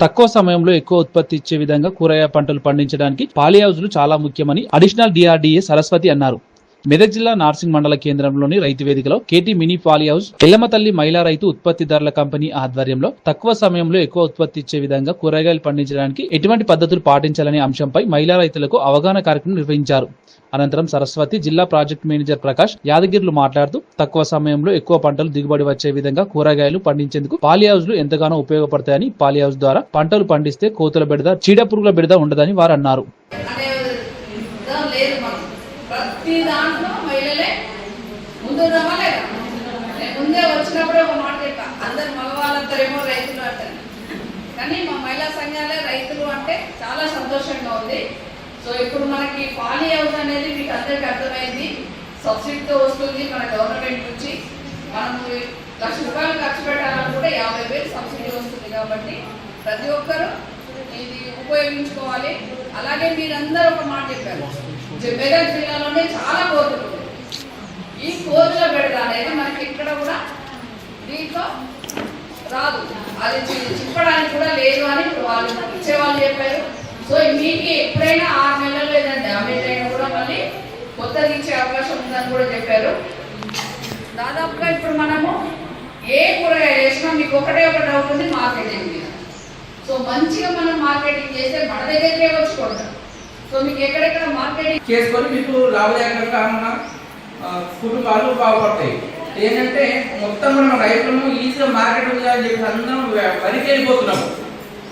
తక్కువ సమయంలో ఎక్కువ ఉత్పత్తి ఇచ్చే విధంగా కూరగాయ పంటలు పండించడానికి పాలి చాలా ముఖ్యమని అడిషనల్ డిఆర్డీఏ సరస్వతి అన్నారు. మెదక్ జిల్లా నార్సింగ్ మండల కేంద్రంలోని రైతు వేదికలో KT mini poly house Yellammathalli మహిళా రైతు ఉత్పత్తిదారుల కంపెనీ ఆధ్వర్యంలో తక్కువ సమయంలో ఎక్కువ ఉత్పత్తి ఇచ్చే విధంగా కూరగాయలు పండించడానికి ఎటువంటి పద్ధతులు పాటించాలనే అంశంపై మహిళా రైతులకు అవగాహన కార్యక్రమం నిర్వహించారు. అనంతరం సరస్వతి జిల్లా ప్రాజెక్ట్ మేనేజర్ ప్రకాష్ యాదగిరిలు మాట్లాడుతూ తక్కువ సమయంలో ఎక్కువ పంటలు దిగుబడి వచ్చే విధంగా కూరగాయలు పండించేందుకు పాలీ హౌస్లు ఎంతగానో ఉపయోగపడతాయని పాలీ హౌస్ ద్వారా పంటలు పండిస్తే కోతుల బెడద చీడ పురుగుల బెడద ఉండదని వారు అన్నారు ప్రతి దాంట్లో మహిళలే ముందు లేదా నేను ముందే వచ్చినప్పుడే ఒక మాట చెప్పా. అందరు మగవాళ్ళందరేమో రైతులు అంటారు. కానీ మా మహిళా సంఘాలే రైతులు అంటే చాలా సంతోషంగా ఉంది. సో ఇప్పుడు మనకి పాలీ హౌస్ అనేది మీకు అందరికీ అర్థమైంది. సబ్సిడీతో వస్తుంది మన గవర్నమెంట్ నుంచి. మనము లక్ష రూపాయలు ఖర్చు పెట్టాలనుకుంటే యాభై వేలు సబ్సిడీ వస్తుంది కాబట్టి ప్రతి ఒక్కరూ ఇది ఉపయోగించుకోవాలి. అలాగే మీరందరూ ఒక మాట చెప్పారు. జ- మెదక్ జిల్లాలోనే చాలా కోతులు ఈ కోతుల బెడద అనేది మనకి ఇక్కడ కూడా దీంట్లో రాదు. అది చిప్పడానికి కూడా లేదు అని ఇప్పుడు వాళ్ళు ఇచ్చేవాళ్ళు చెప్పారు. సో మీకు ఎప్పుడైనా ఆరు నెలలు ఏదైనా డ్యామేజ్ అయినా కూడా మళ్ళీ కొత్తది ఇచ్చే అవకాశం ఉందని కూడా చెప్పారు. దాదాపుగా ఇప్పుడు మనము ఏ కూరగాయ వేసినా మీకు ఒకటే ఒక డౌట్ ఉంది మార్కెటింగ్ మీద. సో మంచిగా మనం మార్కెటింగ్ చేస్తే మన దగ్గరికే వచ్చి కొంటాం సో మీకు ఎక్కడెక్కడ మార్కెటింగ్ చేసుకొని మీకు లాభదాయకంగా మన కుటుంబాలు బాగుపడతాయి. ఏంటంటే మొత్తం మనం రైతులను ఈజీగా మార్కెట్ ఉందా అని చెప్పి అందరం వరికి వెళ్ళిపోతున్నాము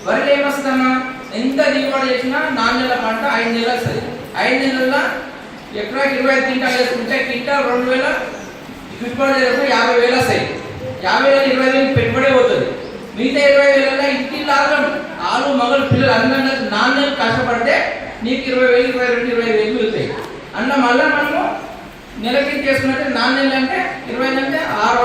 వరికి ఏమొస్తుందమ్మా ఎంత దిగుబడి చేసినా నాలుగు నెలల పంట ఐదు నెలలు వస్తుంది. ఐదు నెలల్లో ఎక్కడ ఇరవై ఐదు క్వింటాలు వేసుకుంటే క్వింటాల్ రెండు వేల పెట్టుబడి చేసుకుంటే యాభై వేలు వస్తాయి. యాభై వేలు ఇరవై వేలు పెట్టుబడి పోతుంది. మిగతా ఇరవై వేలలో ఇంటి లాగం ఆలు మగలు పిల్లలు అందరూ నా నీకు ఇరవై వేలు ఇరవై రెండు ఇరవై వేలు మిగులుతాయి. అన్న మళ్ళీ మనము నెలకి చేసుకున్నట్టే నాలుగు నెలలు అంటే ఇరవై నెలలు అంటే ఆరు